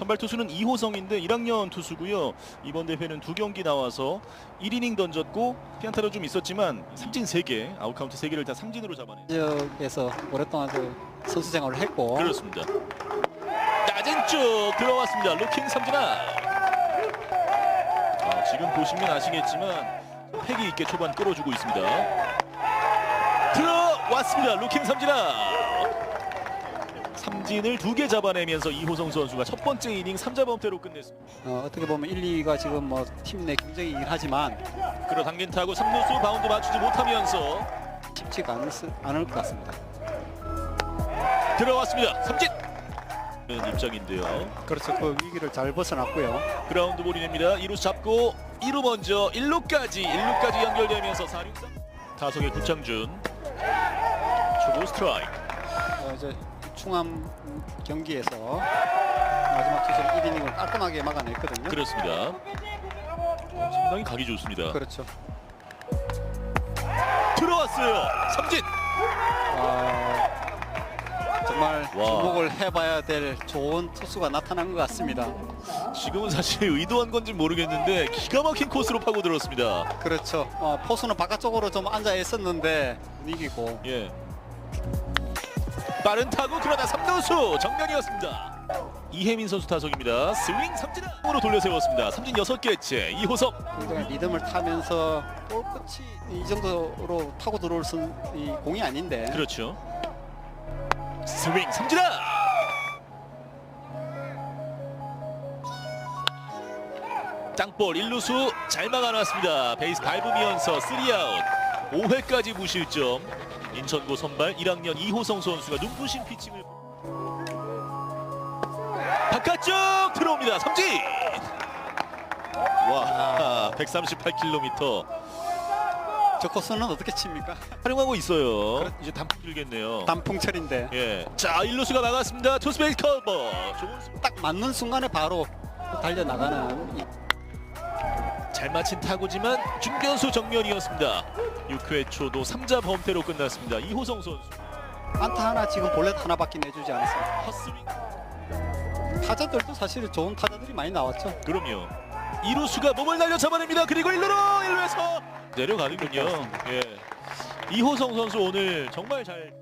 선발 투수는 이호성인데 1학년 투수고요. 이번 대회는 두 경기 나와서 1이닝 던졌고 피안타도 좀 있었지만 삼진 3개, 아웃카운트 3개를 다 삼진으로 잡아낸. 지역에서 오랫동안 그 선수 생활을 했고 그렇습니다. 낮은 쪽 들어왔습니다. 루킹 삼진아. 아, 지금 보시면 아시겠지만 패기 있게 초반 끌어주고 있습니다. 들어왔습니다. 루킹 삼진아. 삼진을 두 개 잡아내면서 이호성 선수가 첫 번째 이닝 3자 범퇴로 끝냈습니다. 어, 어떻게 보면 1, 2가 지금 뭐 팀 내 경쟁이긴 하지만 끌어당긴 타고 3루수 바운드 맞추지 못하면서 쉽지가 않을, 수- 않을 것 같습니다. 들어왔습니다. 삼진. 입장인데요. 그렇죠. 그 위기를 잘 벗어났고요. 그라운드 볼이 냅니다. 2루 잡고 2루 먼저 1루까지 1루까지 연결되면서 4루 타석의 구창준 초보 스트라이크 어, 이제 충암 경기에서 마지막 투수 1이닝을 깔끔하게 막아냈거든요. 그렇습니다. 어, 상당히 각이 좋습니다. 그렇죠. 들어왔어요. 삼진. 아, 정말 와. 주목을 해봐야 될 좋은 투수가 나타난 것 같습니다. 지금은 사실 의도한 건지 모르겠는데 기가 막힌 코스로 파고 들었습니다. 그렇죠. 어, 포수는 바깥쪽으로 좀 앉아 있었는데 이기고 예. 빠른 타구 그러나 3루수 정면이었습니다. 이혜민 선수 타석입니다. 스윙 삼진으로 돌려 세웠습니다. 삼진 6개째 이호석 굉장히 리듬을 타면서 볼 끝이 이 정도로 타고 들어올 수, 이 공이 아닌데 그렇죠. 스윙 삼진아. 땅볼 1루수 잘 막아놨습니다. 베이스 밟으면서 3아웃. 5회까지 무실점. 인천고 선발 1학년 이호성 선수가 눈부신 피칭을 바깥쪽 들어옵니다. 삼진. 와, 138km 저 코스는 어떻게 칩니까? 활용하고 있어요. 이제 단풍 길겠네요. 단풍철인데 예. 자, 일루수가 막았습니다. 투스베이스 커버. 좋은 딱 맞는 순간에 바로 달려 나가는 이잘 맞힌 타구지만 중견수 정면이었습니다. 6회 초도 3자 범퇴로 끝났습니다. 이호성 선수. 안타 하나 지금 볼넷 하나밖에 내주지 않았습니다. 헛스윙. 타자들도 사실 좋은 타자들이 많이 나왔죠. 그럼요. 이루수가 몸을 날려 잡아냅니다. 그리고 1루로 1루에서 내려가는군요. 예. 이호성 선수 오늘 정말 잘